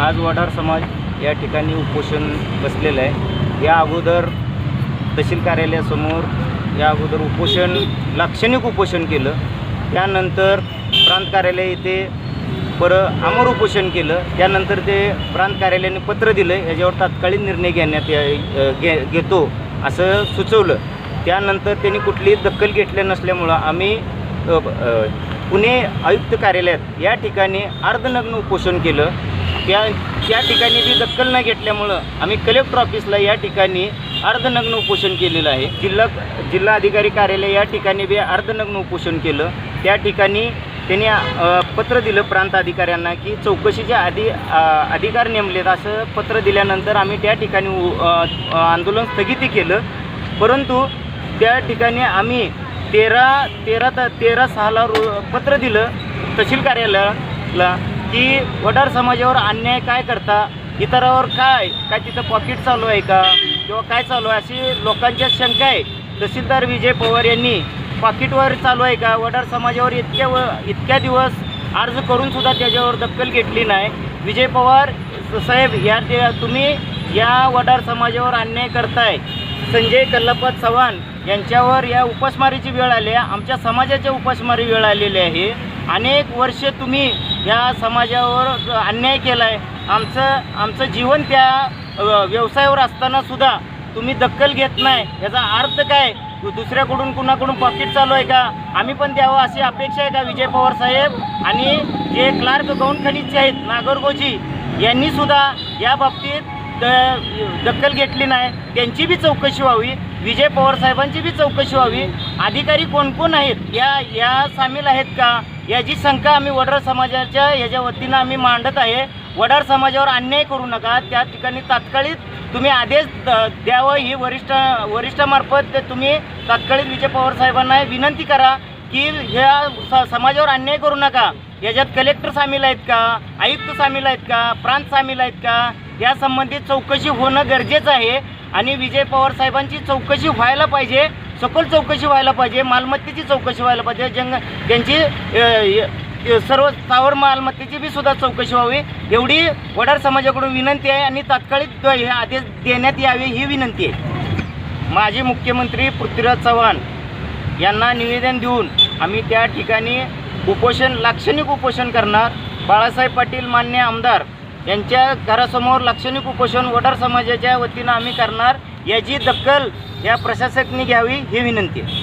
आज वडार समाज या ठिकाणी उपोषण बसलेलं आहे. या अगोदर तहसील कार्यालयासमोर या अगोदर उपोषण लाक्षणिक उपोषण केलं. त्यानंतर प्रांत कार्यालय इथे बरं अमर उपोषण केलं. त्यानंतर ते प्रांत कार्यालयाने पत्र दिलं याच्यावर तात्कालीन निर्णय घेण्यात या- घे घेतो असं सुचवलं. त्यानंतर त्यांनी कुठलीही दखल घेतली नसल्यामुळं आम्ही पुणे आयुक्त कार्यालयात या ठिकाणी अर्धनग्न उपोषण केलं. त्या त्या ठिकाणी ती दखल न घेतल्यामुळं आम्ही कलेक्टर ऑफिसला या ठिकाणी अर्धनग्न उपोषण केलेलं आहे. जिल्हा जिल्हा अधिकारी कार्यालय या ठिकाणी बी अर्धनग्न उपोषण केलं. त्या ठिकाणी त्यांनी पत्र दिलं प्रांत अधिकाऱ्यांना की चौकशीचे आधी अधिकार नेमलेत असं पत्र दिल्यानंतर आम्ही त्या ठिकाणी उ- आंदोलन स्थगिती केलं. परंतु त्या ठिकाणी आम्ही तेरा तेरा त तेरा सहाला रो पत्र दिलं तहसील कार्यालयाला. की वडार समाजावर अन्याय काय करता? इतरावर काय? काय तिथं पॉकेट चालू आहे का? किंवा काय चालू आहे? अशी लोकांच्या शंका आहे. तहसीलदार विजय पवार यांनी पाकिटवर चालू आहे का? वडार समाजावर इतक्या व इतक्या दिवस अर्ज करूनसुद्धा त्याच्यावर दखल घेतली नाही. विजय पवार साहेब या तुम्ही या वडार समाजावर अन्याय करताय. संजय कल्लपत चव्हाण यांच्यावर या उपासमारीची वेळ आली आहे. आमच्या समाजाच्या उपासमारी वेळ आलेली आहे. अनेक वर्ष तुम्ही या समाजावर अन्याय केला आहे आमचं आमचं जीवन त्या व्यवसायावर असताना सुद्धा तुम्ही दखल घेत नाही. याचा अर्थ काय? दुसऱ्याकडून कुणाकडून पॉकेट चालू आहे का? आम्ही पण द्यावं अशी अपेक्षा आहे का विजय पवार साहेब? आणि जे क्लार्क गौण खनिजचे आहेत नागरगोजी यांनी सुद्धा या बाबतीत द- दखल घेतली नाही. त्यांची बी चौकशी व्हावी. विजय पवार साहेबांची बी चौकशी व्हावी. अधिकारी कोण कोण आहेत? या या सामील आहेत का? याची शंका आम्ही वडार समाजाच्या याच्या वतीनं आम्ही मांडत आहे. वडार समाजावर अन्याय करू नका. त्या ठिकाणी तात्काळीत तुम्ही आदेश द- द्यावं. ही वरिष्ठ वरिष्ठामार्फत तुम्ही तात्काळीत विजय पवार साहेबांना विनंती करा की ह्या स- समाजावर अन्याय करू नका. याच्यात कलेक्टर सामील आहेत का? आयुक्त सामील आहेत का? प्रांत सामील आहेत का? या संबंधित चौकशी होणं गरजेचं आहे. आणि विजय पवार साहेबांची चौकशी व्हायला पाहिजे. सखोल चौकशी व्हायला पाहिजे मालमत्तेची चौकशी व्हायला पाहिजे. जंग त्यांची सर्व स्थावर मालमत्तेची बी सुद्धा चौकशी व्हावी. एवढी वडार समाजाकडून विनंती आहे आणि तात्काळिक हे आदेश देण्यात यावे ही विनंती आहे. माजी मुख्यमंत्री पृथ्वीराज चव्हाण यांना निवेदन देऊन आम्ही त्या ठिकाणी उपोषण लाक्षणिक उपोषण करणार. बाळासाहेब पाटील मान्य आमदार यांच्या घरासमोर लाक्षणिक उपोषण वडार समाजाच्या वतीनं आम्ही करणार. याची दखल या प्रशासकने घ्यावी ही विनंती आहे.